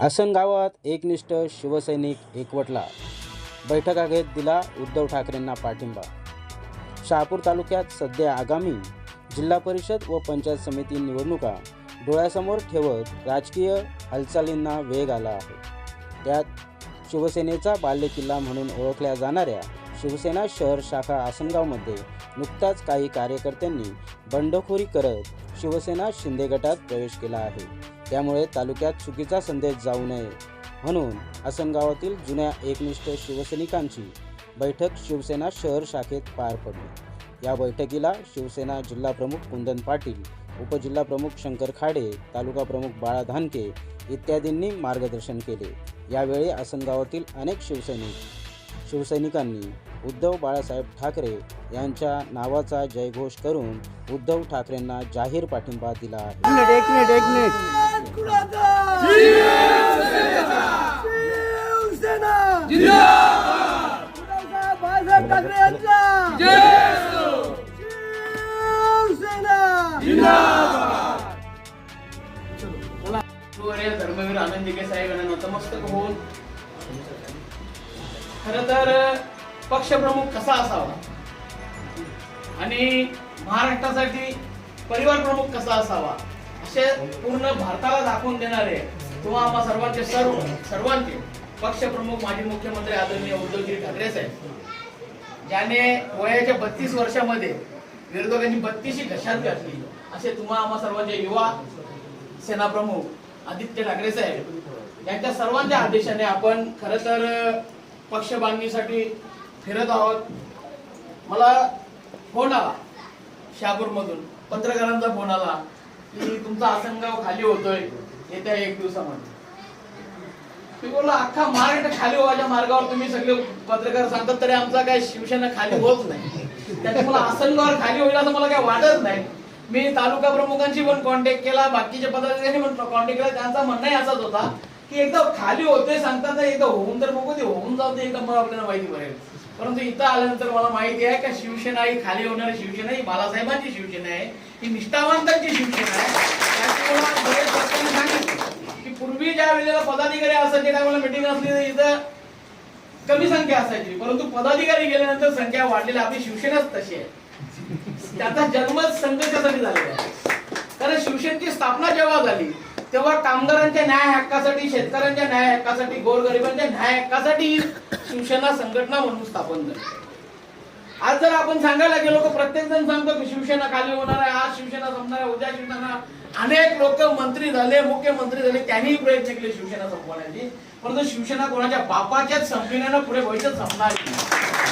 आसन गावात एकनिष्ठ शिवसैनिक एकवटला. बैठका घेत दिला उद्धव ठाकरेंना पाठिंबा. शहापूर तालुक्यात सध्या आगामी जिल्हा परिषद व पंचायत समिती निवडणुका डोळ्यासमोर ठेवत राजकीय हालचालींना वेग आला आहे. त्यात शिवसेनेचा बाल्यकिल्ला म्हणून ओळखल्या जाणाऱ्या शिवसेना शहर शाखा आसनगावमध्ये नुकताच काही कार्यकर्त्यांनी बंडखोरी करत शिवसेना शिंदे गटात प्रवेश केला आहे. त्यामुळे तालुक्यात चुकीचा संदेश जाऊ नये. म्हणून आसनगावातील जुन्या एकनिष्ठ शिवसैनिकांची बैठक शिवसेना शहर शाखेत पार पडली. या बैठकीला शिवसेना जिल्हाप्रमुख कुंदन पाटील उपजिल्हाप्रमुख शंकर खाडे तालुका प्रमुख बाळा धानके इत्यादींनी मार्गदर्शन केले. यावेळी आसनगावातील अनेक शिवसैनिक शिवसैनिकांनी उद्धव बाळासाहेब ठाकरे यांच्या नावाचा जयघोष करून उद्धव ठाकरेंना जाहीर पाठिंबा दिला आहे. एक मिनिट एक बाळासाहेब ठाकरे यांचा शिवसेना धर्मवीर आनंद साहेब यांना नतमस्तक होऊन खर तर पक्षप्रमुख कसा असावा आणि महाराष्ट्रासाठी परिवार प्रमुख कसा असावा असे पूर्ण भारताला दाखवून देणारे किंवा आम्हा सर्वांचे सर्व सर्वांचे पक्षप्रमुख माजी मुख्यमंत्री आदरणीय उद्धवजी ठाकरे साहेब ज्याने वयाच्या बत्तीस वर्षामध्ये विरोधकांनी बत्तीशी घशात घातली. असे तुम्हा आम्हा सर्वांचे युवा सेना प्रमुख आदित्य ठाकरे साहेब यांच्या सर्वांच्या आदेशाने आपण खर तर पक्ष बांधणीसाठी फिरत आहोत. मला फोन आला शहापूरमधून. पत्रकारांचा फोन आला. की तुमचा आसनगाव खाली होतोय येत्या एक दिवसामध्ये. मी बोललो अख्खा मार्ग खाली व्हायच्या मार्गावर तुम्ही सगळे पत्रकार सांगतात तरी आमचा काय शिवसेना खाली होत नाही. त्याच्यामुळे मला आसनगावर खाली होईल असं मला काय वाटत नाही. मी तालुका प्रमुखांशी पण कॉन्टॅक्ट केला बाकीच्या पदाधिकाऱ्यांनी पण कॉन्टॅक्ट केला. त्यांचा म्हणणंही असाच होता की एकदा खाली होते सांगतात एकदा होऊन तर बघू ते होऊन जाऊ ते एकदा मग आपल्याला माहिती पडेल. परंतु इथं आल्यानंतर मला माहिती आहे का शिवसेना ही खाली होणारी शिवसेना ही बालासाहेबांची शिवसेना आहे. ही निष्ठावंतांची शिवसेना आहे. सांगितलं की पूर्वी ज्या वेळेला पदाधिकारी असायचे त्यावेळेला मिटिंग असली तर इथं कमी संख्या असायची. परंतु पदाधिकारी गेल्यानंतर संख्या वाढलेली. आपली शिवसेनाच तशी आहे. त्याचा जन्मच संघर्षासाठी झालेला आहे. कारण शिवसेनेची स्थापना जेव्हा झाली तेव्हा कामगारांच्या न्याय हक्कासाठी शेतकऱ्यांच्या न्याय हक्कासाठी गोरगरिबांच्या न्याय हक्कासाठी ही शिवसेना संघटना म्हणून स्थापन झाली. आज जर आपण सांगायला गेलो तर प्रत्येक जण सांगतो की शिवसेना खाली होणार आहे आज शिवसेना संपणार आहे उद्या शिवसेना अनेक लोक मंत्री झाले मुख्यमंत्री झाले त्यांनीही प्रयत्न केले शिवसेना संपवण्याची. परंतु शिवसेना कोणाच्या बापाच्याच संपण्यानं पुढे भविष्यात संपणार नाही.